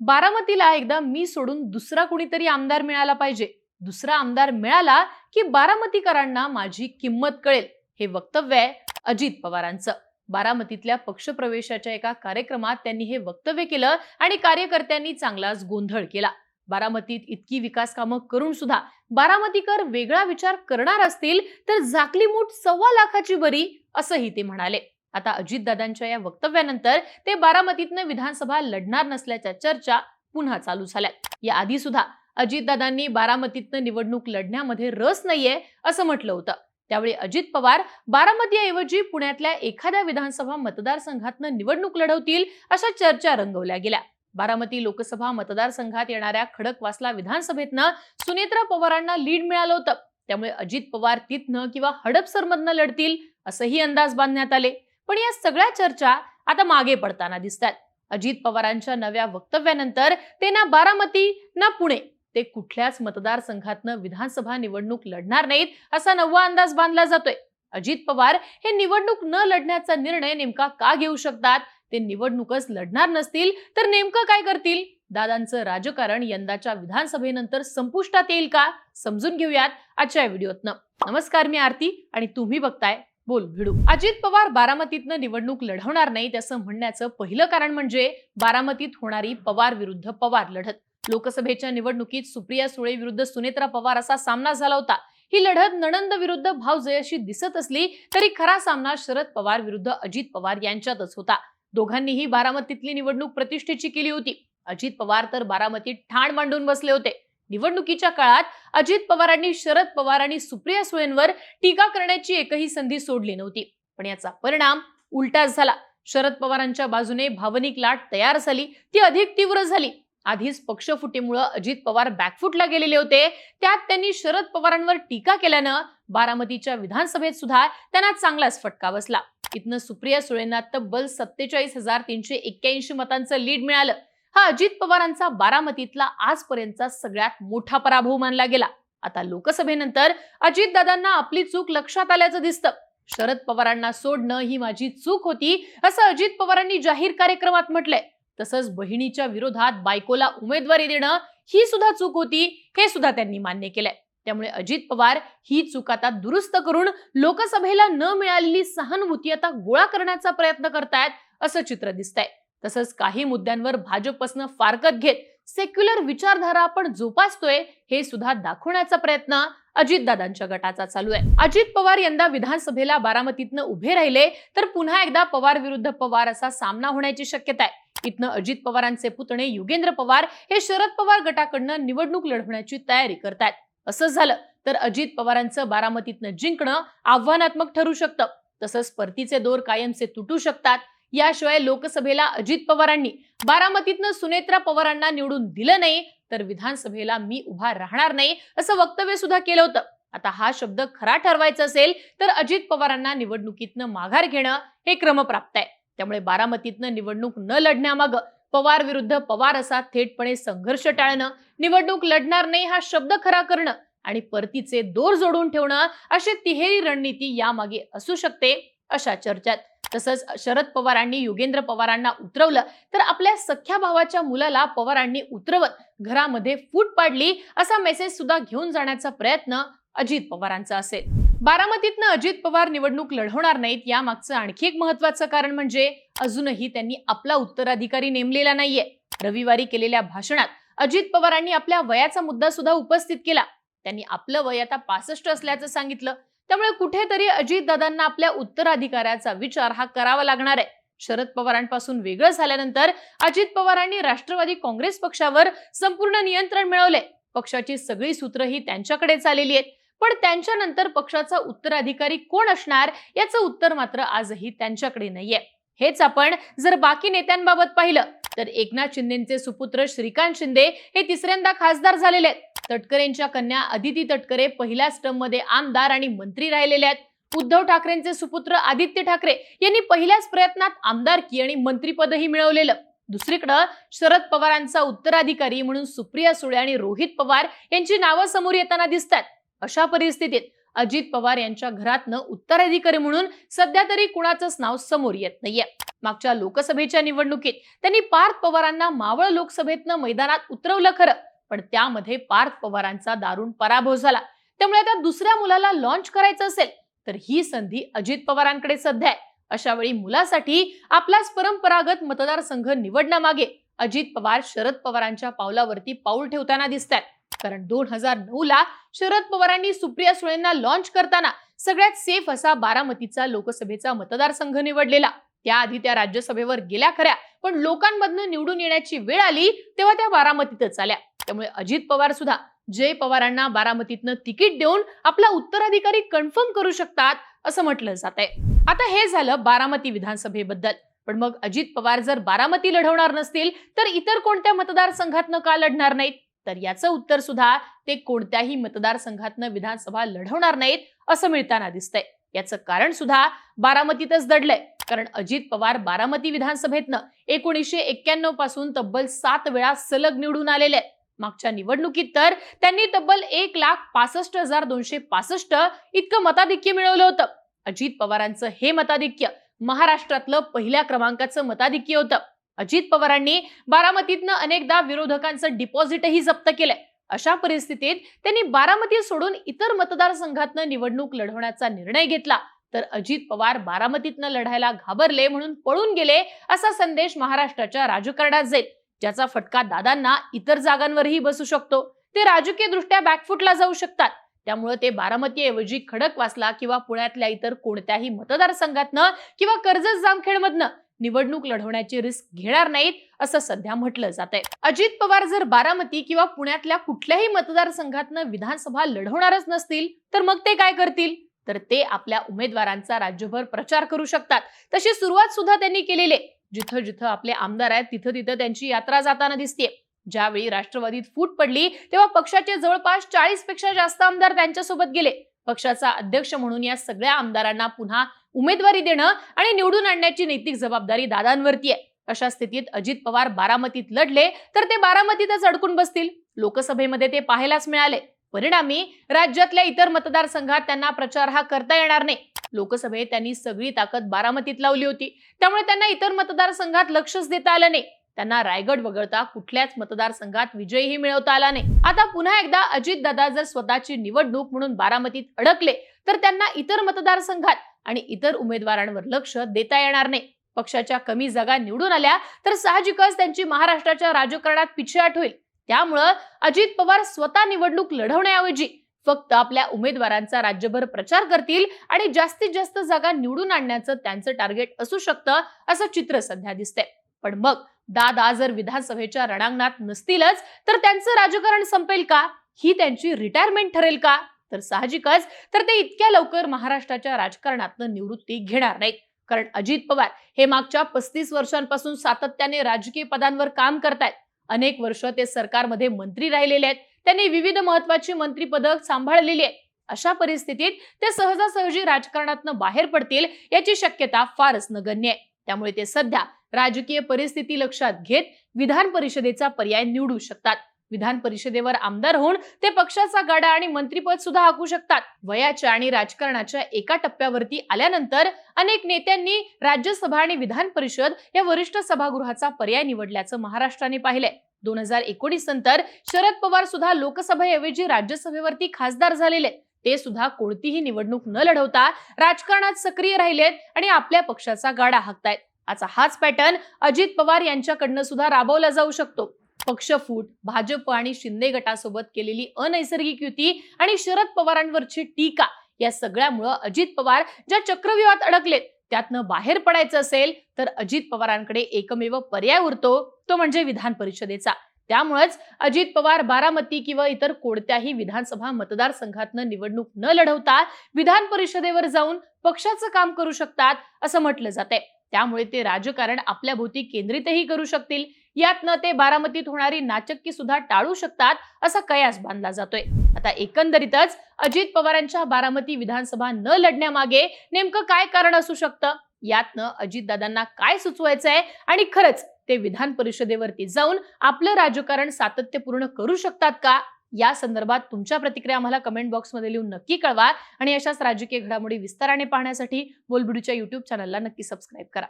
बारामतीला एकदा मी सोडून दुसरा कुणीतरी आमदार मिळाला पाहिजे. दुसरा आमदार मिळाला की बारामतीकरांना माझी किंमत कळेल हे वक्तव्य आहे अजित पवारांचं. बारामतीतल्या पक्षप्रवेशाच्या एका कार्यक्रमात त्यांनी हे वक्तव्य केलं आणि कार्यकर्त्यांनी चांगलाच गोंधळ केला. बारामतीत इतकी विकास कामं करून सुद्धा बारामतीकर वेगळा विचार करणार असतील तर झाकली मूठ सव्वा लाखाची बरी असंही ते म्हणाले. आता अजितदादांच्या या वक्तव्यानंतर ते बारामतीतनं विधानसभा लढणार नसल्याच्या चर्चा पुन्हा चालू झाल्यात. या आधी सुद्धा अजितदादांनी बारामतीतनं निवडणूक लढण्यामध्ये रस नाहीये असं म्हटलं होतं. त्यावेळी अजित पवार बारामतीऐवजी पुण्यातल्या एखाद्या विधानसभा मतदारसंघातनं निवडणूक लढवतील अशा चर्चा रंगवल्या गेल्या. बारामती लोकसभा मतदारसंघात येणाऱ्या खडकवासला विधानसभेतनं सुनेत्रा पवारांना लीड मिळालं होतं. त्यामुळे अजित पवार तिथनं किंवा हडपसरमधनं लढतील असंही अंदाज बांधण्यात आले. पण या सगळ्या चर्चा आता मागे पडताना दिसतात. अजित पवारांच्या नव्या वक्तव्यानंतर ते ना बारामती ना पुणे ते कुठल्याच मतदारसंघातनं विधानसभा निवडणूक लढणार नाहीत असा नवा अंदाज बांधला जातोय. अजित पवार हे निवडणूक न लढण्याचा निर्णय नेमका का घेऊ शकतात? ते निवडणूकच लढणार नसतील तर नेमकं काय करतील? दादांचं राजकारण यंदाच्या विधानसभेनंतर संपुष्टात येईल का? समजून घेऊयात आजच्या व्हिडिओतनं. नमस्कार मी आरती आणि तुम्ही बघताय बोल भिडू. अजित पवार बारामतीतनं निवडणूक लढवणार नाहीत असं म्हणण्याचं पहिलं कारण म्हणजे बारामतीत होणारी पवार विरुद्ध पवार लढत. लोकसभेच्या निवडणुकीत सुप्रिया सुळे विरुद्ध सुनेत्रा पवार असा सामना झाला होता. ही लढत नणंद विरुद्ध भावजय अशी दिसत असली तरी खरा सामना शरद पवार विरुद्ध अजित पवार यांच्यातच होता. दोघांनीही बारामतीतली निवडणूक प्रतिष्ठेची केली होती. अजित पवार तर बारामतीत ठाण मांडून बसले होते. निवडणुकीच्या काळात अजित पवारांनी शरद पवार आणि सुप्रिया सुळेंवर टीका करण्याची एकही संधी सोडली नव्हती. पण याचा परिणाम उलटाच झाला. शरद पवारांच्या बाजूने भावनिक लाट तयार झाली. ती अधिक तीव्र झाली. आधीच पक्षफुटीमुळे अजित पवार बॅकफुटला गेलेले होते. त्यात त्यांनी शरद पवारांवर टीका केल्यानं बारामतीच्या विधानसभेत सुद्धा त्यांना चांगलाच फटका बसला. इथनं सुप्रिया सुळेंना तब्बल सत्तेचाळीस हजार तीनशे एक्क्याऐंशी मतांचं लीड मिळालं. हा अजित पवारांचा बारामतीतला आजपर्यंतचा सगळ्यात मोठा पराभव मानला गेला. आता लोकसभेनंतर अजितदादांना आपली चूक लक्षात आल्याचं दिसतं. शरद पवारांना सोडणं ही माझी चूक होती असं अजित पवारांनी जाहीर कार्यक्रमात म्हटलंय. तसंच बहिणीच्या विरोधात बायकोला उमेदवारी देणं ही सुद्धा चूक होती हे सुद्धा त्यांनी मान्य केलंय. त्यामुळे अजित पवार ही चूक आता दुरुस्त करून लोकसभेला न मिळालेली सहानुभूती आता गोळा करण्याचा प्रयत्न करतायत असं चित्र दिसतंय. तसंच काही मुद्द्यांवर भाजपसनं फारकत घेत सेक्युलर विचारधारा आपण जोपासतोय हे सुद्धा दाखवण्याचा प्रयत्न अजितदादांच्या गटाचा चालू आहे. अजित पवार यंदा विधानसभेला बारामतीतनं उभे राहिले तर पुन्हा एकदा पवार विरुद्ध पवार असा सामना होण्याची शक्यता आहे. इथनं अजित पवारांचे पुतणे युगेंद्र पवार हे शरद पवार गटाकडनं निवडणूक लढवण्याची तयारी करतायत. असं झालं तर अजित पवारांचं बारामतीतनं जिंकणं आव्हानात्मक ठरू शकतं. तसंच परतीचे दोर कायमचे तुटू शकतात. याशिवाय लोकसभेला अजित पवारांनी बारामतीतनं सुनेत्रा पवारांना निवडून दिलं नाही तर विधानसभेला मी उभा राहणार नाही असं वक्तव्य सुद्धा केलं होतं. आता हा शब्द खरा ठरवायचा असेल तर अजित पवारांना निवडणुकीतनं माघार घेणं हे क्रमप्राप्त आहे. त्यामुळे बारामतीतनं निवडणूक न लढण्यामागं पवार विरुद्ध पवार असा थेटपणे संघर्ष टाळणं निवडणूक लढणार नाही हा शब्द खरा करणं आणि परतीचे दोर जोडून ठेवणं अशी तिहेरी रणनीती यामागे असू शकते अशा चर्चेत. तसंच शरद पवारांनी युगेंद्र पवारांना उतरवलं तर आपल्या सख्या भावाच्या मुलाला पवारांनी उतरवत घरामध्ये फूट पाडली असा मेसेज सुद्धा घेऊन जाण्याचा प्रयत्न अजित पवारांचा असेल. बारामतीतनं अजित पवार निवडणूक लढवणार नाहीत यामागचं आणखी एक महत्वाचं कारण म्हणजे अजूनही त्यांनी आपला उत्तराधिकारी नेमलेला नाहीये. रविवारी केलेल्या भाषणात अजित पवारांनी आपल्या वयाचा मुद्दा सुद्धा उपस्थित केला. त्यांनी आपलं वय आता पासष्ट असल्याचं सांगितलं. त्यामुळे कुठेतरी अजितदादांना आपल्या उत्तराधिकाऱ्याचा विचार हा करावा लागणार आहे. शरद पवारांपासून वेगळं झाल्यानंतर अजित पवारांनी राष्ट्रवादी काँग्रेस पक्षावर संपूर्ण नियंत्रण मिळवले. पक्षाची सगळी सूत्र ही त्यांच्याकडेच आलेली आहेत. पण त्यांच्यानंतर पक्षाचा उत्तराधिकारी कोण असणार याचं उत्तर मात्र आजही त्यांच्याकडे नाहीये. हेच आपण जर बाकी नेत्यांबाबत पाहिलं तर एकनाथ शिंदेचे सुपुत्र श्रीकांत शिंदे हे तिसऱ्यांदा खासदार झालेले आहेत. तटकरेंच्या कन्या अदिती तटकरे पहिल्याच टर्म आमदार आणि मंत्री राहिलेले आहेत. उद्धव ठाकरेंचे सुपुत्र आदित्य ठाकरे यांनी पहिल्याच प्रयत्नात आमदारकी आणि मंत्रीपदही मिळवलेलं. दुसरीकडं शरद पवारांचा उत्तराधिकारी म्हणून सुप्रिया सुळे आणि रोहित पवार यांची नावं समोर येताना दिसतात अशा परिस्थितीत अजित पवार यांच्या घरातनं उत्तराधिकारी म्हणून सध्या तरी कुणाचंच नाव समोर येत नाहीये. मागच्या लोकसभेच्या निवडणुकीत त्यांनी पार्थ पवारांना मावळ लोकसभेतनं मैदानात उतरवलं खरं पण त्यामध्ये पार्थ पवारांचा दारुण पराभव झाला. त्यामुळे त्या दुसऱ्या मुलाला लॉन्च करायचं असेल तर ही संधी अजित पवारांकडे सध्या आहे. अशा वेळी मुलासाठी आपलाच परंपरागत मतदारसंघ निवडण्यामागे अजित पवार शरद पवारांच्या पावलावरती पाऊल ठेवताना दिसतात कारण दोन हजार नऊ ला शरद पवारांनी सुप्रिया सुळेंना लॉन्च करताना सगळ्यात सेफ असा बारामतीचा लोकसभेचा मतदारसंघ निवडलेला. त्याआधी त्या राज्यसभेवर गेल्या खऱ्या पण लोकांमधनं निवडून येण्याची वेळ आली तेव्हा त्या बारामतीतच आल्या. त्यामुळे अजित पवार सुद्धा जय पवारांना बारामतीतनं तिकीट देऊन आपला उत्तराधिकारी कन्फर्म करू शकतात असं म्हटलं जात आहे आता हे झालं बारामती विधानसभेबद्दल. पण मग अजित पवार जर बारामती लढवणार नसतील तर इतर कोणत्या मतदारसंघातनं का लढणार नाहीत? तर याचं उत्तर सुद्धा ते कोणत्याही मतदारसंघातनं विधानसभा लढवणार नाहीत असं मिळताना दिसतंय. याचं कारण सुद्धा बारामतीतच दडलंय. कारण अजित पवार बारामती विधानसभेतनं एकोणीसशे एक्क्याण्णवपासून तब्बल सात वेळा सलग निवडून आलेले आहेत. मागच्या निवडणुकीत तर त्यांनी तब्बल एक लाख पासष्ट हजार दोनशे पासष्ट इतकं मताधिक्य मिळवलं होतं. अजित पवारांचं हे मताधिक्य महाराष्ट्रातलं पहिल्या क्रमांकाचं मताधिक्य होतं. अजित पवारांनी बारामतीतनं अनेकदा विरोधकांचं डिपॉझिटही जप्त केलंय. अशा परिस्थितीत त्यांनी बारामती सोडून इतर मतदारसंघातनं निवडणूक लढवण्याचा निर्णय घेतला. तर अजित पवार बारामतीतनं लढायला घाबरले म्हणून पळून गेले असा संदेश महाराष्ट्राच्या राजकारणात जाईल ज्याचा फटका दादांना इतर जागांवरही बसू शकतो. ते राजकीय दृष्ट्या बॅकफुटला जाऊ शकतात. त्यामुळे ते बारामतीऐवजी खडकवासला किंवा पुण्यातल्या इतर कोणत्याही मतदारसंघातनं किंवा कर्जत जामखेडमधनं निवडणूक लढवण्याची रिस्क घेणार नाहीत असं सध्या म्हटलं जात आहे अजित पवार जर बारामती किंवा पुण्यातल्या कुठल्याही मतदारसंघातनं विधानसभा लढवणारच नसतील तर मग ते काय करतील? तर ते आपल्या उमेदवारांचा राज्यभर प्रचार करू शकतात. तशी सुरुवात सुद्धा त्यांनी केलेली आहे. जिथं जिथं आपले आमदार आहेत तिथं तिथं त्यांची यात्रा जाताना दिसते ज्यावेळी राष्ट्रवादीत फूट पडली तेव्हा पक्षाचे जवळपास चाळीसपेक्षा जास्त आमदार त्यांच्यासोबत गेले. पक्षाचा अध्यक्ष म्हणून या सगळ्या आमदारांना पुन्हा उमेदवारी देणं आणि निवडून आणण्याची नैतिक जबाबदारी दादांवरती आहे. अशा स्थितीत अजित पवार बारामतीत लढले तर ते बारामतीतच अडकून बसतील. लोकसभेमध्ये ते पाहायलाच मिळाले. परिणामी राज्यातल्या इतर मतदारसंघात त्यांना प्रचार हा करता येणार नाही. लोकसभेत त्यांनी सगळी ताकद बारामतीत लावली होती. त्यामुळे त्यांना इतर मतदारसंघात लक्षच देता आलं नाही. त्यांना रायगड वगळता कुठल्याच मतदारसंघात विजयही मिळवता आला नाही. आता पुन्हा एकदा अजित दादा जर स्वतःची निवडणूक म्हणून बारामतीत अडकले तर त्यांना इतर मतदारसंघात आणि इतर उमेदवारांवर लक्ष देता येणार नाही. पक्षाच्या कमी जागा निवडून आल्या तर साहजिकच त्यांची महाराष्ट्राच्या राजकारणात पिछेहाट होईल. त्यामुळं अजित पवार स्वतः निवडणूक लढवण्याऐवजी फक्त आपल्या उमेदवारांचा राज्यभर प्रचार करतील आणि जास्तीत जास्त जागा निवडून आणण्याचं त्यांचं टार्गेट असू शकतं असं चित्र सध्या दिसतंय. पण मग दादा जर विधानसभेच्या रणांगणात नसतीलच तर त्यांचं राजकारण संपेल का? ही त्यांची रिटायरमेंट ठरेल का? तर साहजिकच तर ते इतक्या लवकर महाराष्ट्राच्या राजकारणातनं निवृत्ती घेणार नाहीत. कारण अजित पवार हे मागच्या पस्तीस वर्षांपासून सातत्याने राजकीय पदांवर काम करतायत. अनेक वर्ष ते सरकारमध्ये मंत्री राहिलेले आहेत. त्यांनी विविध महत्वाची मंत्रीपद सांभाळलेली आहेत. अशा परिस्थितीत ते सहजासहजी राजकारणातनं बाहेर पडतील याची शक्यता फारच नगण्य आहे. त्यामुळे ते सध्या राजकीय परिस्थिती लक्षात घेत विधान परिषदेचा पर्याय निवडू शकतात. विधान परिषदेवर आमदार होऊन ते पक्षाचा गाडा आणि मंत्रीपद सुद्धा हाकू शकतात. वयाच्या आणि राजकारणाच्या एका टप्प्यावरती आल्यानंतर अनेक नेत्यांनी राज्यसभा आणि विधान परिषद या वरिष्ठ सभागृहाचा पर्याय निवडल्याचं महाराष्ट्राने पाहिलंय. दोन हजार एकोणीस नंतर शरद पवार सुद्धा लोकसभेऐवजी राज्यसभेवरती खासदार झालेले. ते सुद्धा कोणतीही निवडणूक न लढवता राजकारणात सक्रिय राहिलेत आणि आपल्या पक्षाचा गाडा हाकतायत. आता हाच पॅटर्न अजित पवार यांच्याकडनं सुद्धा राबवला जाऊ शकतो. पक्षफूट भाजप आणि शिंदे गटासोबत केलेली अनैसर्गिक युती आणि शरद पवारांवरची टीका या सगळ्यामुळं अजित पवार ज्या चक्रव्यूहात अडकलेत त्यातनं बाहेर पडायचं असेल तर अजित पवारांकडे एकमेव पर्याय उरतो तो म्हणजे विधान परिषदेचा. त्यामुळेच अजित पवार बारामती किंवा इतर कोणत्याही विधानसभा मतदारसंघातनं निवडणूक न लढवता विधान परिषदेवर जाऊन पक्षाचं काम करू शकतात असं म्हटलं जाते त्यामुळे ते राजकारण आपल्या भोवती केंद्रितही करू शकतील. यातनं ते बारामतीत होणारी नाचक्की सुद्धा टाळू शकतात असा कयास बांधला जातोय. आता एकंदरीतच अजित पवारांच्या बारामती विधानसभा न लढण्यामागे नेमकं काय कारण असू शकतं? यातनं अजितदादांना काय सुचवायचंय? आणि खरंच ते विधान परिषदेवरती जाऊन आपलं राजकारण सातत्यपूर्ण करू शकतात का? या संदर्भात तुमच्या प्रतिक्रिया आम्हाला कमेंट बॉक्समध्ये लिहून नक्की कळवा आणि अशाच राजकीय घडामोडी विस्ताराने पाहण्यासाठी बोलबिडूच्या युट्यूब चॅनलला नक्की सबस्क्राईब करा.